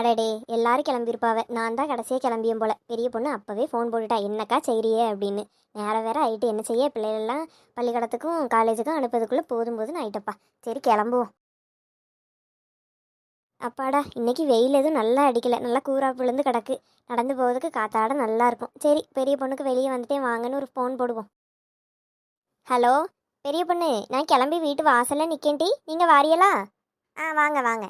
அடடே எல்லாரும் கிளம்பியிருப்பாவ. நான் தான் கடைசியாக கிளம்பியும் போல. பெரிய பொண்ணு அப்போவே ஃபோன் போட்டுட்டா என்னக்கா செய்கிறியே அப்படின்னு. நேரம் வேற ஆகிட்டு என்ன செய்ய? பிள்ளைகளெல்லாம் பள்ளிக்கூடத்துக்கும் காலேஜுக்கும் அனுப்புறதுக்குள்ளே போதும் போதுன்னு ஆயிட்டப்பா. சரி கிளம்புவோம். அப்பாடா இன்னைக்கு வெயில் எதுவும் நல்லா அடிக்கலை. நல்லா கூறா விழுந்து கிடக்கு. நடந்து போகிறதுக்கு காத்தாட நல்லா இருக்கும். சரி பெரிய பொண்ணுக்கு வெளியே வந்துட்டே வாங்கன்னு ஒரு ஃபோன் போடுவோம். ஹலோ பெரிய பொண்ணு நான் கிளம்பி வீட்டு வாசலில் நிற்கேன்டி நீங்கள் வாரியலா? ஆ வாங்க வாங்க.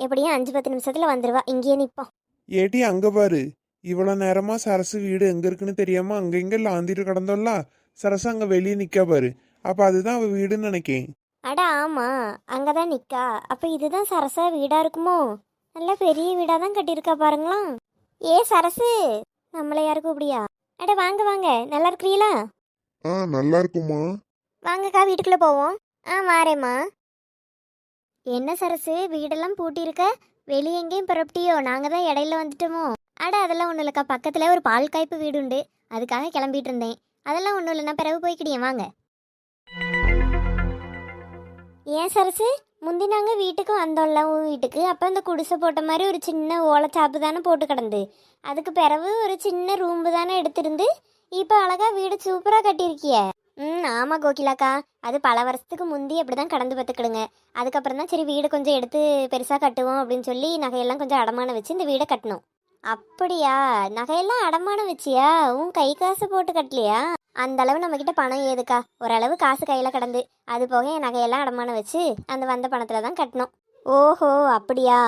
எப்படியும் அஞ்சு பத்து நிமிஷத்துல வந்துருவா. இங்கேயே நிப்போம் ஏட்டி அங்க பாரு. இவ்வளோ நேரமா சரசு வீடு எங்க இருக்குன்னு தெரியாம அங்க இங்க லாந்திட்டு கிடந்தோம்ல? சரசு அங்க வெளியே நிக்கா பாரு. அப்ப அதுதான் அவ வீடுன்னு நினைக்கேன். அட ஆமா. அங்கதான் நிக்கா. அப்ப இதுதான் சரசா வீடா இருக்குமோ? நல்ல பெரிய வீடா தான் கட்டியிருக்கா பாருங்களா? ஏ சரசு! நம்மள யாரு கூப்பிடியா? அட வாங்க வாங்க. நல்லா இருக்கிறீங்களா ஆ நல்லா இருக்குமா வாங்கக்கா வீட்டுக்குள்ள போவோம். ஆ வாரேம்மா. என்ன சரசு வீடெல்லாம் பூட்டியிருக்க? வெளியே எங்கேயும் புறப்பட்டியோ? நாங்கள் தான் இடையில வந்துட்டோமோ? அட அதெல்லாம் ஒன்றும் இல்லைக்கா. பக்கத்தில் ஒரு பால் காய்ப்பு வீடு உண்டு. அதுக்காக கிளம்பிட்டு இருந்தேன். அதெல்லாம் ஒன்றும் இல்லை நான் பிறகு போய்க்கிடியேன். வாங்க. ஏன் சரசு? முந்தி நாங்கள் வீட்டுக்கு வந்தோம்ல உன் வீட்டுக்கு. அப்போ அந்த குடிசை போட்ட மாதிரி ஒரு சின்ன ஓலைச்சாப்பு தானே போட்டு கிடந்து. அதுக்கு பிறகு ஒரு சின்ன ரூம்பு தானே எடுத்திருந்து இப்போ அழகாக வீடு சூப்பராக கட்டியிருக்கிய. ம் ஆமாம் கோகிலாக்கா. அது பல வருஷத்துக்கு முந்தி அப்படி தான் கடந்து பார்த்துக்கிடுங்க. அதுக்கப்புறம் தான் சரி வீடு கொஞ்சம் எடுத்து பெருசாக கட்டுவோம் அப்படின்னு சொல்லி நகையெல்லாம் கொஞ்சம் அடமானம் வச்சு இந்த வீடை கட்டணும் அப்படியா? நகையெல்லாம் அடமானம் வச்சியா? உன் கை காசு போட்டு கட்டலையா? அந்த அளவு நம்மக்கிட்ட பணம் ஏதுக்கா? ஓரளவு காசு கையில் கிடந்து. அது போக என் நகையெல்லாம் அடமானம் வச்சு அந்த வந்த பணத்தில் தான் கட்டணும் ஓஹோ அப்படியா?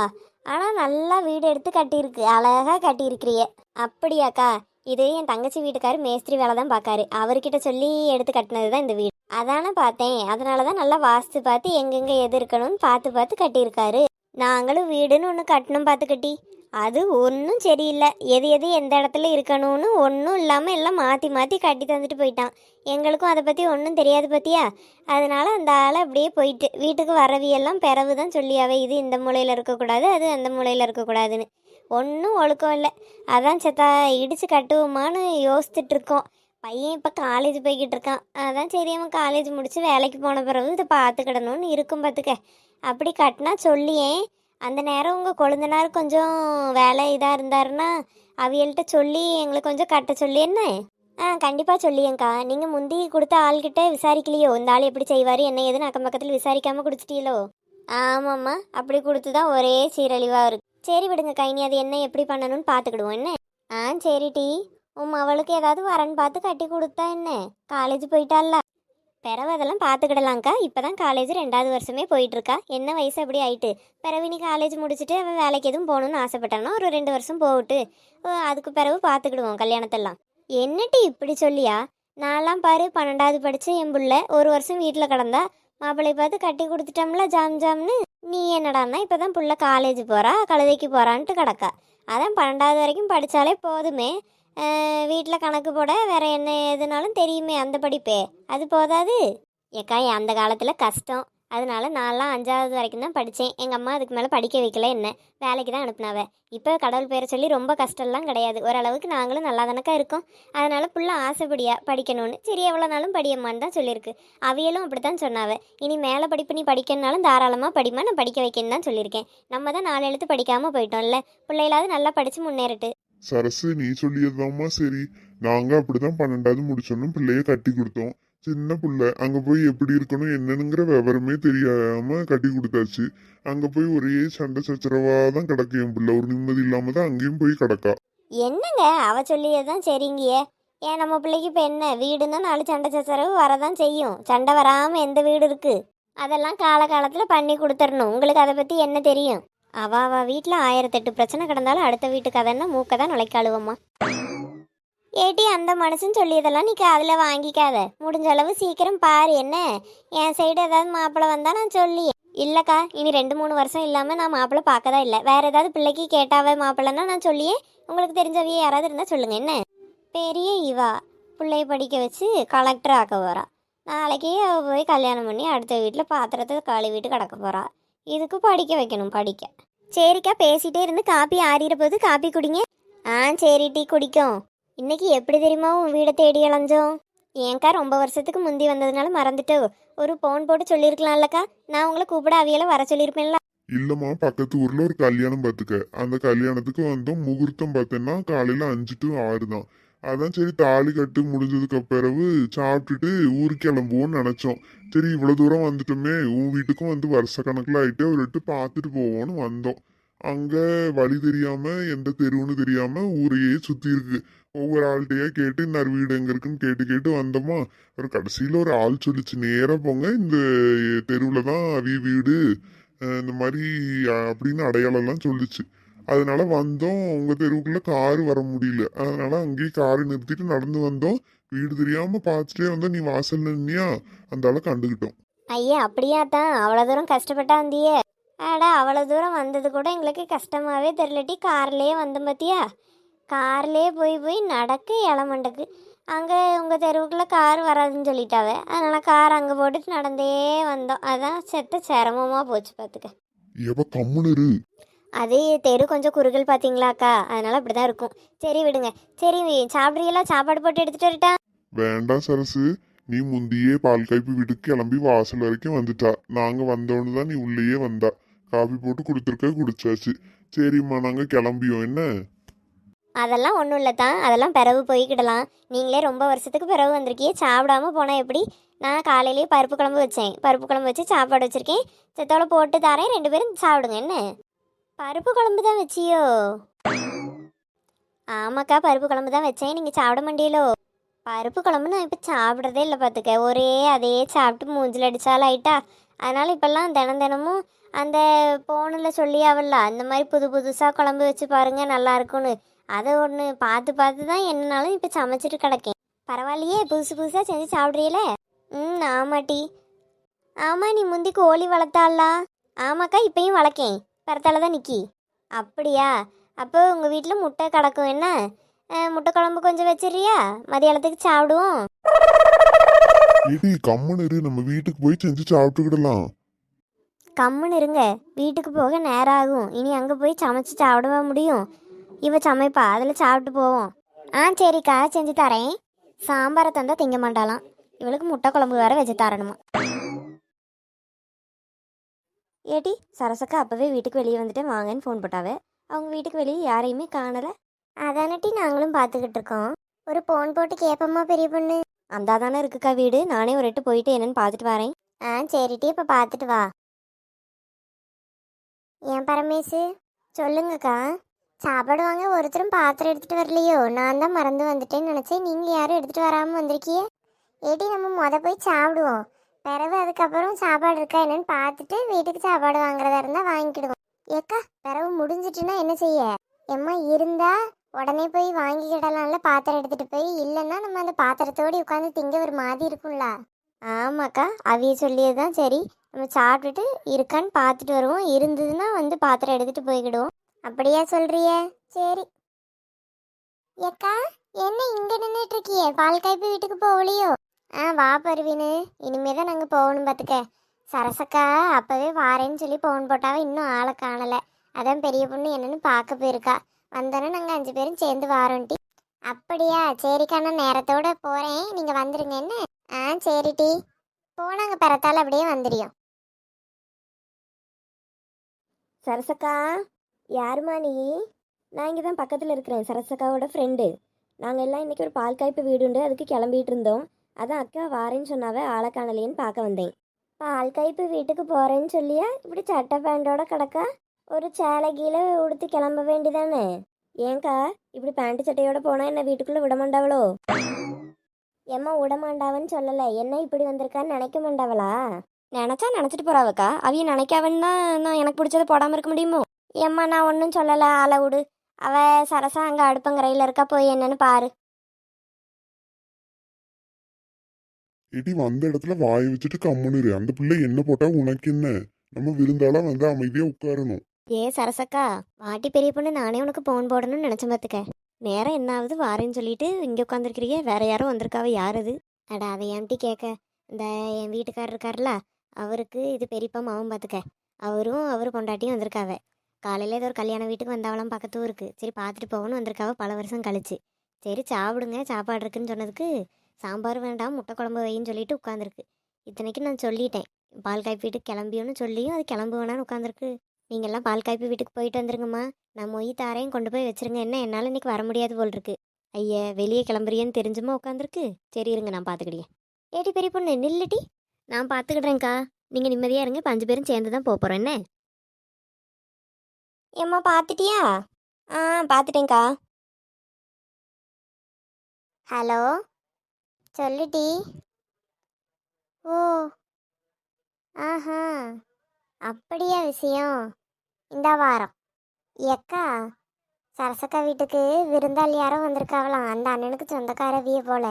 ஆனால் நல்லா வீடு எடுத்து கட்டியிருக்கு. அழகாக கட்டியிருக்கிறிய. அப்படியாக்கா? இது என் தங்கச்சி வீட்டுக்காரு மேஸ்திரி வேலை தான் பார்க்காரு. அவர்கிட்ட சொல்லி எடுத்து கட்டினது தான் இந்த வீடு. அதானே பார்த்தேன். அதனால தான் நல்லா வாஸ்து பார்த்து எங்கெங்கே எது இருக்கணும்னு பார்த்து பார்த்து கட்டியிருக்காரு. நாங்களும் வீடுன்னு ஒன்று கட்டணும் பார்த்து கட்டி அது ஒன்றும் சரியில்லை. எது எது எந்த இடத்துல இருக்கணும்னு ஒன்றும் இல்லாமல் எல்லாம் மாற்றி மாற்றி கட்டி தந்துட்டு போயிட்டான். எங்களுக்கும் அதை பற்றி ஒன்றும் தெரியாது பற்றியா அதனால அந்த ஆளை அப்படியே போயிட்டு வீட்டுக்கு வரவியெல்லாம் பிறவு தான் சொல்லியாவே இது இந்த மூலையில் இருக்கக்கூடாது அது அந்த மூலையில் இருக்கக்கூடாதுன்னு. ஒன்றும் ஒழுக்கம் இல்லை. அதான் செத்தா இடித்து கட்டுவோமான்னு யோசிச்சுட்டு இருக்கோம் பையன் இப்போ காலேஜ் போய்கிட்டு இருக்கான். அதான் சரி அவன் காலேஜ் முடித்து வேலைக்கு போன பிறகு இதை பார்த்துக்கிடணும்னு இருக்கும் பார்த்துக்க அப்படி கட்டினா சொல்லியேன் அந்த நேரம் உங்கள் கொழுந்தனார் கொஞ்சம் வேலை இதாக இருந்தாருன்னா அவியல்கிட்ட சொல்லி எங்களுக்கு கொஞ்சம் கட்ட சொல்லி என்ன? ஆ கண்டிப்பாக சொல்லியேங்க்கா. நீங்கள் முந்தி கொடுத்த ஆள்கிட்ட விசாரிக்கலையோ? இந்த ஆள் எப்படி செய்வார் என்ன ஏதுன்னு அக்கம் பக்கத்தில் விசாரிக்காமல் கொடுத்துட்டீங்களோ ஆமாம்மா. அப்படி கொடுத்து தான் ஒரே சீரழிவாக இருக்கு. சரி விடுங்கக்கா இனி அது என்ன எப்படி பண்ணணும்னு பார்த்துக்கிடுவோம். என்ன? ஆ சரி டீ. உம் அவளுக்கு ஏதாவது வரன் பார்த்து கட்டி கொடுத்தா என்ன? காலேஜ் போயிட்டால பிறவு அதெல்லாம் பார்த்துக்கிடலாங்க்கா இப்போ தான் காலேஜ் ரெண்டாவது வருஷமே போயிட்டுருக்கா. என்ன வயசு அப்படி ஆயிட்டு? பிறவு நீ காலேஜ் முடிச்சுட்டு அவன் வேலைக்கு எதுவும் போகணும்னு ஆசைப்பட்டானா? ஒரு ரெண்டு வருஷம் போகட்டு. ஓ, அதுக்கு பிறகு பார்த்துக்கிடுவோம் கல்யாணத்தெல்லாம். என்னட்டி இப்படி சொல்லியா? நான்லாம் பாரு பன்னெண்டாவது படித்து என் புள்ள. ஒரு வருஷம் வீட்டில் கிடந்தா மாப்பிள்ளை பார்த்து கட்டி கொடுத்துட்டோம்ல ஜாம் ஜாம்னு. நீ என்னடான்னா இப்போ தான் புள்ள காலேஜ் போகிறா கழுதைக்கு போகிறான்ட்டு கிடக்கா. அதான் பன்னெண்டாவது வரைக்கும் படித்தாலே போதுமே. வீட்டில் கணக்கு போட வேறு என்ன எதுனாலும் தெரியுமே அந்த படிப்பே. அது போதாது? ஏக்கா அந்த காலத்தில் கஷ்டம். அதனால் நான்லாம் அஞ்சாவது வரைக்கும் தான் படித்தேன். எங்கள் அம்மா அதுக்கு மேலே படிக்க வைக்கல என்ன. வேலைக்கு தான் அனுப்புனாவ. இப்போ கடவுள் பேரை சொல்லி ரொம்ப கஷ்டம்லாம் கிடையாது. ஓரளவுக்கு நாங்களும் நல்லா தானக்கா இருக்கோம். அதனால் புள்ள ஆசைப்படியா படிக்கணும்னு சரி எவ்வளோ நாளும் படியம்மான்னு தான் சொல்லியிருக்கு. அவியலும் அப்படி தான் சொன்னாவ. இனி மேலே படிப்பு நீ படிக்கணுனாலும் தாராளமாக படிமா நான் படிக்க வைக்கணும்னு தான் சொல்லியிருக்கேன். நம்ம தான் நாலு எழுத்து படிக்காமல் போயிட்டோம்ல. பிள்ளைகளாவது நல்லா படித்து முன்னேறட்டு. சரசு நீ சொல்லியதுதாம்மா சரி. நாங்க அப்படிதான் பன்னெண்டாவது முடிச்சோன்னு பிள்ளைய கட்டி கொடுத்தோம். சின்ன பிள்ளை அங்க போய் எப்படி இருக்கணும் என்னனுங்கிற விவரமே தெரியாம கட்டி கொடுத்தாச்சு. அங்க போய் ஒரே சண்டை சச்சரவா தான் கிடக்கு என் பிள்ளை. ஒரு நிம்மதி இல்லாம தான் அங்கேயும் போய் கிடக்கா. என்னங்க? அவ சொல்லியதான் தான் ஏன் நம்ம பிள்ளைக்கு இப்போ என்ன? வீடுன்னா நாலு சண்டை சச்சரவு வரதான் செய்யும். சண்டை வராமல் எந்த வீடு இருக்கு? அதெல்லாம் காலகாலத்தில் பண்ணி கொடுத்துடணும். உங்களுக்கு அதை பற்றி என்ன தெரியும்? அவ அவ வீட்டில் ஆயிரத்தெட்டு பிரச்சனை கிடந்தாலும் அடுத்த வீட்டு கதைன்னா மூக்கை தான் நுழைக்காளுவம்மா. ஏட்டி அந்த மனுஷன் சொல்லியதெல்லாம் நீ காதில் வாங்கிக்காத. முடிஞ்ச அளவு சீக்கிரம் பாரு என்ன? என் சைடு ஏதாவது மாப்பிள்ளை வந்தால் நான் சொல்லி இல்லைக்கா இனி ரெண்டு மூணு வருஷம் இல்லாமல் நான் மாப்பிள்ளை பார்க்கதா இல்லை. வேறு ஏதாவது பிள்ளைக்கு கேட்டாவே மாப்பிள்ளைன்னா நான் சொல்லியே. உங்களுக்கு தெரிஞ்சவையே யாராவது இருந்தால் சொல்லுங்கள் என்ன? பெரிய இவா. பிள்ளைய படிக்க வச்சு கலெக்டர் ஆக்க போகிறா நாளைக்கு அவள் போய் கல்யாணம் பண்ணி அடுத்த வீட்டில் பாத்திரத்தை கழுவிட்டு கிடக்க போகிறா இதுக்கு படிக்க வைக்கணும் படிக்க. சரிக்கா பேசிகிட்டே இருந்து காப்பி ஆறிற போது காப்பி குடிங்க. ஆ சரி டீ குடிக்கும் இன்னைக்கு எப்படி தெரியுமா உன் வீடை தேடி இழஞ்சோம் ஏன்க்கா ரொம்ப வருஷத்துக்கு முந்தி வந்ததுனால மறந்துட்டோ. ஒரு போன் போட்டு சொல்லியிருக்கலாம்லக்கா நான் உங்களை கூப்பிட அவியலை வர சொல்லியிருப்பேன்ல இல்லம்மா பக்கத்து ஊர்ல ஒரு கல்யாணம் பார்த்துக்க. அந்த கல்யாணத்துக்கு வந்தோம் முகூர்த்தம் பார்த்தேன்னா காலையில அஞ்சு டு ஆறு தான். அதான் சரி தாலி கட்டு முடிஞ்சதுக்கு பிறகு சாப்பிட்டுட்டு ஊருக்கு கிளம்புவோம்னு நினைச்சோம். சரி இவ்வளவு தூரம் வந்துட்டோமே. உன் வீட்டுக்கும் வந்து வருஷ கணக்கில் ஆயிட்டு அவர்கிட்ட பார்த்துட்டு போவோம்னு வந்தோம். அங்க வழி தெரியாம எந்த தெருவுன்னு தெரியாம ஊரையே சுத்தி இருக்கு. ஒவ்வொரு ஆள்கிட்டயா கேட்டு இன்னார் வீடு எங்க இருக்குன்னு கேட்டு கேட்டு வந்தோமா. ஒரு கடைசியில ஒரு ஆள் சொல்லிச்சு நேரா போங்க இந்த தெருவுல தான் அவி வீடு. அஹ் இந்த மாதிரி அப்படின்னு அடையாளம்லாம் சொல்லுச்சு. அதனால வந்தோம். உங்க தெருவுக்குள்ள கார் வர முடியல. அதனால அங்கேயே காரை நிறுத்திட்டு நடந்து வந்தோம். வீடு தெரியாம பார்த்துட்டே வந்தோம். நீ வாசல் நின்னியா? அந்த ஆளை கண்டுகிட்டோம். ஐயா அப்படியா தான் அவ்வளோ தூரம் கஷ்டப்பட்டா வந்தியே. ஆடா அவ்வளோ தூரம் வந்தது கூட எங்களுக்கு கஷ்டமாவே தெரியலட்டி கார்லேயே வந்தோம் பார்த்தியா கார்லேயே போய் போய் நடக்க இளமண்டக்கு அங்கே உங்கள் தெருவுக்குள்ளே கார் வராதுன்னு சொல்லிட்டாவே. அதனால் கார் அங்கே போட்டுட்டு நடந்தே வந்தோம். அதான் செத்த சிரமமாக போச்சு பார்த்துக்க எவ கம்முன்னு இரு. அது தெரு கொஞ்சம் குறுகல் பார்த்தீங்களாக்கா அதனால் அப்படி தான் இருக்கும். சரி விடுங்க. சரி சாப்பிட்றீங்களா? சாப்பாடு போட்டு எடுத்துகிட்டு வரட்டா? வேண்டாம் சரசு. நீ முந்தியே பால் காய்ப்பு வீட்டுக்கு கிளம்பி வாசல் வரைக்கும் வந்துட்டா. நாங்க வந்தோன்னு தான் நீ உள்ளேயே வந்தா. காபி போட்டு கொடுத்துருக்க குடிச்சாச்சு. சரிம்மா நாங்க கிளம்பியோம். என்ன? அதெல்லாம் ஒன்றும் இல்லை தான் அதெல்லாம் பிறகு போய்க்கிடலாம். நீங்களே ரொம்ப வருஷத்துக்கு பிறகு வந்திருக்கீங்க. சாப்பிடாம போனால் எப்படி? நான் காலையிலேயே பருப்பு குழம்பு வச்சேன். பருப்பு குழம்பு வச்சு சாப்பாடு வச்சுருக்கேன். செத்தோட போட்டு தரேன். ரெண்டு பேரும் சாப்பிடுங்க. என்ன? பருப்பு குழம்பு தான் வச்சியோ? ஆமாக்கா பருப்பு குழம்பு தான் வச்சேன். நீங்கள் சாப்பிட மாட்டீங்களோ? பருப்பு குழம்பு நான் இப்போ சாப்பிட்றதே இல்லை பார்த்துக்க ஒரே அதே சாப்பிட்டு மூஞ்சில் அடித்தாலும் ஆயிட்டா. அதனால் இப்போல்லாம் தினம் தினமும் அந்த போனில் சொல்லி அவல்ல அந்த மாதிரி புது புதுசாக குழம்பு வச்சு பாருங்கள் நல்லா இருக்கும்னு. அதை ஒன்று பார்த்து பார்த்து தான் என்னனாலும் இப்போ சமைச்சிட்டு கிடக்கேன். பரவாயில்லையே புதுசு புதுசாக செஞ்சு சாப்பிட்றீங்களே ம் ஆமாட்டி. ஆமாம் நீ முந்தி கோழி வளர்த்தாளா? ஆமாக்கா இப்பயும் வளர்க்கேன். பரத்தால தான் நிக்கி. அப்படியா? அப்போ உங்கள் வீட்டில் முட்டை கிடக்கும். என்ன? முட்டை குழம்பு கொஞ்சம் வச்சிடுறியா? மதியானத்துக்கு சாப்பிடுவோம். கம்முன்னு இரு. நம்ம வீட்டுக்கு போய் செஞ்சு சாப்பிட்டுக்கிடலாம். கம்முன்னு இருங்க. வீட்டுக்கு போக நேரம் ஆகும். இனி அங்கே போய் சமைச்சு சாப்பிடவா முடியும்? இவ சமைப்பா அதில் சாப்பிட்டு போவோம். ஆ சரிக்கா செஞ்சு தரேன். சாம்பாரை தந்தால் திங்க மாட்டாளாம். இவளுக்கு முட்டை குழம்பு வேற வச்சு தரணுமா? ஏட்டி சரசக்கா அப்போவே வீட்டுக்கு வெளியே வந்துட்டு வாங்கன்னு ஃபோன் போட்டாவே. அவங்க வீட்டுக்கு வெளியே யாரையுமே காணலை. அதானட்டி நாங்களும் பார்த்துக்கிட்டு இருக்கோம். ஒரு ஃபோன் போட்டு கேட்போமா பெரிய பொண்ணு? அந்த தானே இருக்குக்கா வீடு. நானே ஒரு எட்டு போயிட்டு என்னன்னு பார்த்துட்டு வரேன். ஆ சரிட்டி இப்போ பார்த்துட்டு வா. ஏன் பரமேசு சொல்லுங்கக்கா. சாப்பாடு வாங்க ஒருத்தரும் பாத்திரம் எடுத்துட்டு வரலையோ? நான் தான் மறந்து வந்துட்டேன்னு நினச்சேன். நீங்கள் யாரும் எடுத்துகிட்டு வராமல் வந்திருக்கியே ஏடி நம்ம மொதல் போய் சாப்பிடுவோம். பிறகு அதுக்கப்புறம் சாப்பாடு இருக்கா என்னன்னு பார்த்துட்டு வீட்டுக்கு சாப்பாடு வாங்குறதா இருந்தால் வாங்கிக்கிடுவோம். ஏக்கா பிறகு முடிஞ்சிட்டுன்னா என்ன செய்ய? எம்மா இருந்தா உடனே போய் வாங்கிக்கிடலாம்ல பாத்திரம் எடுத்துகிட்டு போய். இல்லைன்னா நம்ம அந்த பாத்திரத்தோடு உட்காந்து திங்க ஒரு மாதிரி இருக்கும்ல. ஆமாக்கா அவிய சொல்லியது தான் சரி. நம்ம சாப்பிட்டுட்டு இருக்கான்னு பார்த்துட்டு வருவோம். இருந்ததுன்னா வந்து பாத்திரம் எடுத்துகிட்டு போய்கிடுவோம் அப்படியா சொல்றிய? சரி. ஏக்கா என்ன இங்க நின்றுட்டு இருக்கிய பால் காய்ப்பு வீட்டுக்கு போகலையோ? ஆ வா பருவினு. இனிமே தான் நாங்கள் போகணும் பார்த்துக்க சரசக்கா அப்பவே வாரேன்னு சொல்லி ஃபோன் போட்டாவே இன்னும் ஆளை காணலை. அதான் பெரிய பொண்ணு என்னன்னு பார்க்க போயிருக்கா. வந்தோன்னே நாங்கள் அஞ்சு பேரும் சேர்ந்து வாரோம்டி அப்படியா சரிக்கா நான் நேரத்தோட போகிறேன் நீங்கள் வந்துடுங்க என்ன? ஆ சரிடி போனாங்க பிறத்தால் அப்படியே வந்துடியும் சரசக்கா யாருமா நீ? நான் இங்கே தான் பக்கத்தில் இருக்கிறேன் சரசக்காவோட ஃப்ரெண்டு நாங்கள் எல்லாம் இன்றைக்கி ஒரு பால் காய்ப்பு வீடு உண்டு அதுக்கு கிளம்பிட்டு இருந்தோம். அதான் அக்கா வாரேன்னு சொன்னாவே ஆளை காணலையேன்னு பார்க்க வந்தேன். பால் காய்ப்பு வீட்டுக்கு போகிறேன்னு சொல்லியா? இப்படி சட்டை பேண்டோட கிடக்கா? ஒரு சேலை கீழே உடுத்து கிளம்ப வேண்டிதானே ஏங்கா இப்படி பேண்ட் சட்டையோட போனால் என்ன வீட்டுக்குள்ளே விட ஏம்மா எம்மா விட மாண்டாவன்னு சொல்லலை என்ன இப்படி வந்திருக்கான்னு நினைக்க மாட்டாவளா? நினச்சா நினச்சிட்டு போகிறாவக்கா அவிய நினைக்காவன்னு தான் நான் எனக்கு பிடிச்சத போடாமல் இருக்க முடியுமோ? ஏம்மா நான் ஒன்றும் சொல்லலை. ஆளை விடு. அவள் சரசா அங்கே அடுப்பங்கரையில் இருக்கா போய் என்னன்னு பாரு. இடி வந்த இடத்துல வாய் வச்சுட்டு கம்முனுரு அந்த பிள்ளை என்ன போட்டா உனக்கு என்ன? நம்ம விருந்தாலாம் வந்து அமைதியா உட்காரணும். ஏ சரசக்கா வாட்டி பெரிய பொண்ணு நானே உனக்கு போன் போடணும்னு நினைச்ச பார்த்துக்க நேரம் என்ன ஆகுது வாரேன்னு சொல்லிட்டு இங்கே உட்காந்துருக்கிறீங்க வேற யாரும் வந்திருக்காவ யார் அது? அடா அதை ஏன்ட்டி கேட்க? இந்த என் வீட்டுக்காரர் இருக்கார்ல அவருக்கு இது பெரியப்பா மாவும் பார்த்துக்க அவரும் அவர் கொண்டாட்டியும் வந்திருக்காவே. காலையில் ஏதோ ஒரு கல்யாண வீட்டுக்கு வந்தாவலாம் பக்கத்து ஊருக்கு சரி பார்த்துட்டு போகணும்னு வந்திருக்காவ பல வருஷம் கழிச்சு. சரி சாப்பிடுங்க சாப்பாடு இருக்குன்னு சொன்னதுக்கு சாம்பார் வேண்டாம் முட்டை குழம்பு வைன்னு சொல்லிட்டு உட்காந்துருக்கு இத்தனைக்கு நான் சொல்லிட்டேன். பால் காய்ப்பி வீட்டுக்கு கிளம்பியோன்னு சொல்லியும் அது கிளம்பு வேணான்னு உட்காந்துருக்கு நீங்கள்லாம் பால் காய்ப்பு வீட்டுக்கு போயிட்டு வந்துருங்கம்மா. நான் மொய் தாரையும் கொண்டு போய் வச்சிருங்க. என்ன என்னால் இன்னைக்கு வர முடியாது போல் இருக்கு ஐயா வெளியே கிளம்புறியன்னு தெரிஞ்சுமா உட்காந்துருக்கு சரி இருங்க நான் பார்த்துக்கிட்டேன் ஏடி பெரிய பொண்ணு நில்லுட்டி நான் பார்த்துக்கிடுறேன்க்கா நீங்கள் நிம்மதியாக இருங்க. பஞ்சு பேரும் சேர்ந்து தான் போக போகிறோம் என்ன? ஏம்மா பார்த்துட்டியா ஆ பார்த்துட்டேங்க்கா ஹலோ? சொல்லுடி. ஓ. ஆஹா. அப்படியா விஷயம். இந்த வாரம். எக்கா சரசக்கா வீட்டுக்கு விருந்தாளி யாரோ வந்திருக்காவலாம். அந்த அண்ணனுக்கு சொந்தக்கார அவிய போல.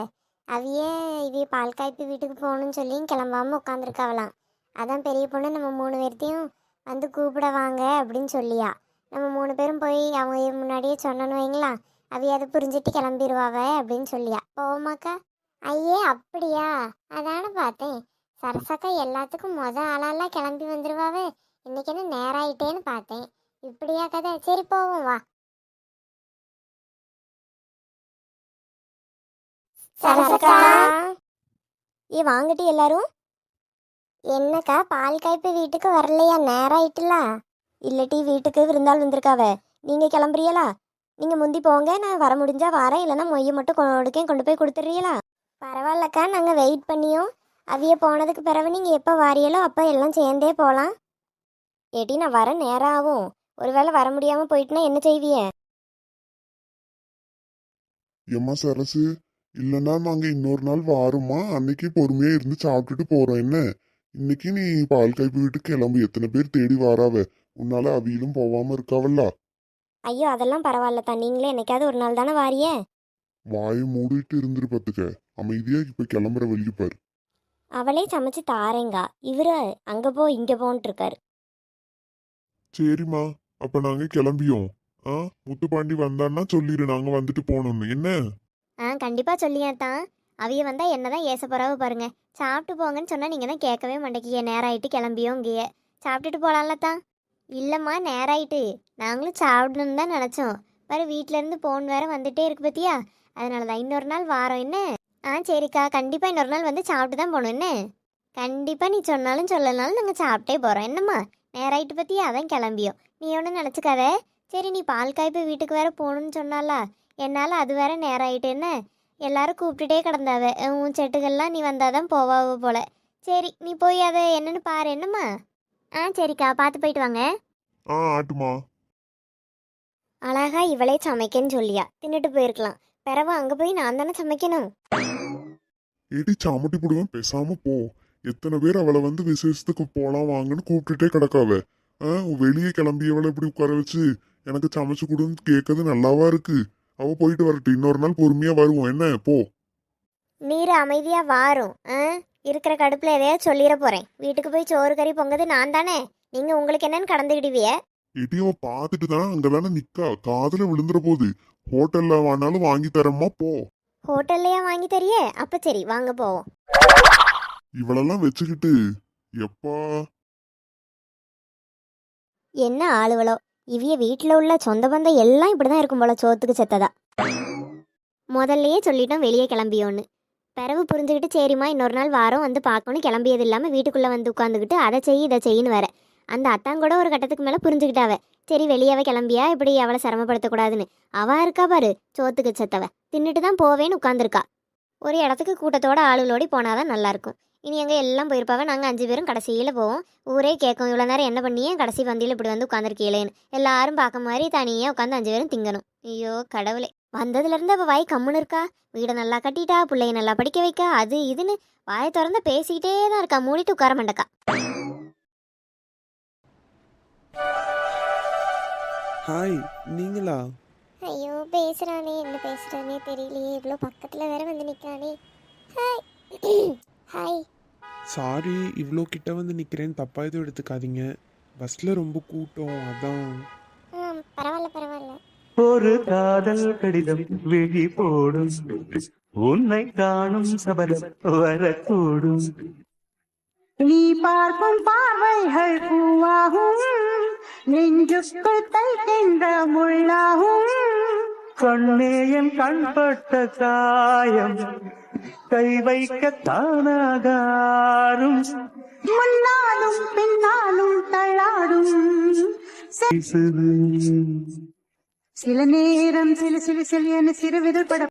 அவிய இவிய பால் காய்ப்பு வீட்டுக்கு போகணும்னு சொல்லி கிளம்பாமல் உட்காந்துருக்காவலாம் அதான் பெரிய பொண்ணு நம்ம மூணு பேர்த்தையும் வந்து கூப்பிட வாங்க அப்படின்னு சொல்லியா. நம்ம மூணு பேரும் போய் அவங்க முன்னாடியே சொன்னோன்னு வைங்களா? அவிய அதை புரிஞ்சிட்டு கிளம்பிடுவாவ அப்படின்னு சொல்லியா. போவோமாக்கா ஐயே அப்படியா? அதானே பார்த்தேன். சரசக்கா எல்லாத்துக்கும் மொத ஆளாலாம் கிளம்பி வந்துருவாவே. இன்னைக்கு என்ன நேரம் ஆயிட்டேன்னு பார்த்தேன். இப்படியா கதை? சரி போவோம் வா. சரசக்கா? ஏ வாங்கட்டி எல்லாரும். என்னக்கா பால் காய்ப்பு வீட்டுக்கு வரலையா? நேரம் ஆயிட்டுல இல்லட்டி வீட்டுக்கு விருந்தாள் வந்திருக்காவ. நீங்க கிளம்புறீங்களா? நீங்க முந்தி போங்க நான் வர முடிஞ்சா வரேன். இல்லைன்னா மொய்யை மட்டும் கொடுக்கேன் கொண்டு போய் கொடுத்துட்றீங்களா பரவாயில்லக்கா நாங்கள் வெயிட் பண்ணியோம். அவிய போனதுக்கு பிறகு நீங்கள் எப்போ வாரியலோ அப்போ எல்லாம் சேர்ந்தே போகலாம் ஏடி நான் வர நேரம் ஆகும். ஒருவேளை வர முடியாமல் போயிட்டுனா என்ன செய்விய எம்மா சரசு இல்லைன்னா நாங்கள் இன்னொரு நாள் வாரோமா அன்னைக்கு பொறுமையாக இருந்து சாப்பிட்டுட்டு போகிறோம் என்ன? இன்னைக்கு நீ பால் கைப்பு வீட்டுக்கு கிளம்பு. எத்தனை பேர் தேடி வாராவ? உன்னால அவியிலும் போவாம இருக்காவல்ல? ஐயோ அதெல்லாம் பரவாயில்ல தான் நீங்களே என்னைக்காவது ஒரு நாள் தானே வாரிய வாயை மூடிட்டு இருந்துரு பாத்துக்க. அமைதியா இப்ப கிளம்புற வழி பாரு. அவளே சமைச்சு தாரேங்கா. இவரு அங்கே போ இங்கே போன்ட்டு இருக்காரு சரிம்மா. அப்ப நாங்க கிளம்பியோம். ஆ? முத்துப்பாண்டி வந்தான்னா சொல்லிடு நாங்க வந்துட்டு போனோம்னு என்ன? ஆ கண்டிப்பாக சொல்லியாத்தான் அவிய வந்தால் என்ன தான் ஏச போறாவ பாருங்க. சாப்பிட்டு போங்கன்னு சொன்னால் நீங்கள் தான் கேட்கவே மாட்டேங்கிய நேரம் ஆயிட்டு கிளம்பியோங்கிய. சாப்பிட்டுட்டு போகலாம்ல தான் இல்லைம்மா நேரம் ஆயிட்டு நாங்களும் சாப்பிடணும்னு தான் நினச்சோம். வேறு வீட்டிலேருந்து போன் வேறு வந்துட்டே இருக்கு பத்தியா? அதனால தான் இன்னொரு நாள் வாரம் என்ன? ஆ சரிக்கா. கண்டிப்பாக இன்னொரு நாள் வந்து சாப்பிட்டு தான் போகணும். என்ன? கண்டிப்பாக நீ சொன்னாலும் சொல்லனாலும் நாங்கள் சாப்பிட்டே போகிறோம் என்னம்மா? நேராயிட்டு பற்றியா அதான் கிளம்பியோம். நீ ஒன்றும் நினச்சிக்காத. சரி நீ பால் காய்ப்பு வீட்டுக்கு வேற போகணும்னு சொன்னாலா என்னால் அது வேற நேரம் ஆயிட்டு என்ன? எல்லாரும் கூப்பிட்டுட்டே கிடந்தாவ. உன் செட்டுகள்லாம் நீ வந்தாதான் போவாவ போல. சரி நீ போய் அதை என்னன்னு பாரு. என்னம்மா? ஆ சரிக்கா பார்த்து போயிட்டு வாங்க. ஆ ஆட்டுமா. அழகா இவளே சமைக்கன்னு சொல்லியா. தின்னுட்டு போயிருக்கலாம். பிறவு அங்கே போய் நான் தானே சமைக்கணும். ஏடி சாமட்டி போடுவேன் பேசாம போ. எத்தனை பேர் அவளை வந்து விசேஷத்துக்கு போலாம் வாங்கன்னு கூப்பிட்டுட்டே கிடக்காவ. ஆ வெளியே கிளம்பியவளை இப்படி உட்கார வச்சு எனக்கு சமைச்சு கொடுன்னு கேட்கறது நல்லாவா இருக்கு? அவ போயிட்டு வரட்டும். இன்னொரு நாள் பொறுமையா வருவோம். என்ன? போ. நீர் அமைதியாக வாரும். ஆ? இருக்கிற கடுப்பில் எதையாவது சொல்லிட போகிறேன் வீட்டுக்கு போய் சோறு கறி பொங்குது நான் தானே? நீங்கள் உங்களுக்கு என்னன்னு கடந்துக்கிடுவிய அவ பார்த்துட்டு தானே அங்கதானே நிக்கா. காதுல விழுந்துற போகுது ஹோட்டல்ல வேணாலும் வாங்கி தரேம்மா போ. ஹோட்டல்லையா வாங்கி தரிய? அப்போ சரி வாங்க போவோம். இவளெல்லாம் வச்சுக்கிட்டு எப்பா? என்ன ஆளுவளோ. இவிய வீட்டில் உள்ள சொந்த பந்தம் எல்லாம் இப்படி தான் இருக்கும் போல சோத்துக்கு செத்ததா. முதல்லயே சொல்லிட்டோம் வெளியே கிளம்பியோன்னு. பிறவு புரிஞ்சுக்கிட்டு சரிம்மா இன்னொரு நாள் வாரம் வந்து பார்க்கணும்னு கிளம்பியது இல்லாமல் வீட்டுக்குள்ளே வந்து உட்காந்துக்கிட்டு அதை செய் இதை செய்யின்னு வர அந்த அத்தாங்கூட ஒரு கட்டத்துக்கு மேலே புரிஞ்சுக்கிட்டாவ. சரி வெளியாவே கிளம்பியா? இப்படி அவளை சிரமப்படுத்தக்கூடாதுன்னு? அவா இருக்கா பாரு சோத்துக்கு செத்தவ. தின்னுட்டு தான் போவேன்னு உட்காந்துருக்கா. ஒரு இடத்துக்கு கூட்டத்தோட ஆளுகளோடி போனாதான் நல்லாயிருக்கும் இனி எங்கே எல்லாம் போயிருப்பாவே? நாங்கள் அஞ்சு பேரும் கடைசியில் போவோம். ஊரே கேட்கும் இவ்வளோ நேரம் என்ன பண்ணியே? கடைசி வந்தியில் இப்படி வந்து உட்காந்துருக்கீங்களேன்னு எல்லாரும் பார்க்க மாதிரி தனியாக உட்காந்து அஞ்சு பேரும் திங்கணும். ஐயோ கடவுளே. வந்ததுலேருந்து அவள் வாய் கம்முன்னு இருக்கா? வீடை நல்லா கட்டிட்டா பிள்ளைய நல்லா படிக்க வைக்கா அது இதுன்னு வாயை திறந்து பேசிக்கிட்டே தான் இருக்கா? மூடிட்டு உட்கார மாட்டக்கா. ஹாய் நீங்களா? ஐயோ பேசுகிறானே என்ன பேசுகிறானே தெரியலையே. இவ்வளோ பக்கத்தில் வேற வந்து நிற்கிறானே ஹாய். ஹாய். சாரி இவ்வளோ கிட்ட வந்து நிற்கிறேன் தப்பா எதுவும் எடுத்துக்காதீங்க. பஸ்ஸில் ரொம்ப கூட்டம் அதான். பரவாயில்ல பரவாயில்ல. ஒரு காதல் கடிதம் விழி போடும். உன்னை காணும் சபலம் வரக்கூடும். நீ பார்க்கும் பார்வைகள் பூவாகும். நெஞ்சுக்குள் தைக்கின்ற முள்ளாகும். கண்ணே என் கண்பட்ட காயம் கை வைக்க தானாகாரும். முன்னாலும் பின்னாலும் தள்ளாடும். சில நேரம் சிலு சிலு சிலு என சிறு விதப்பட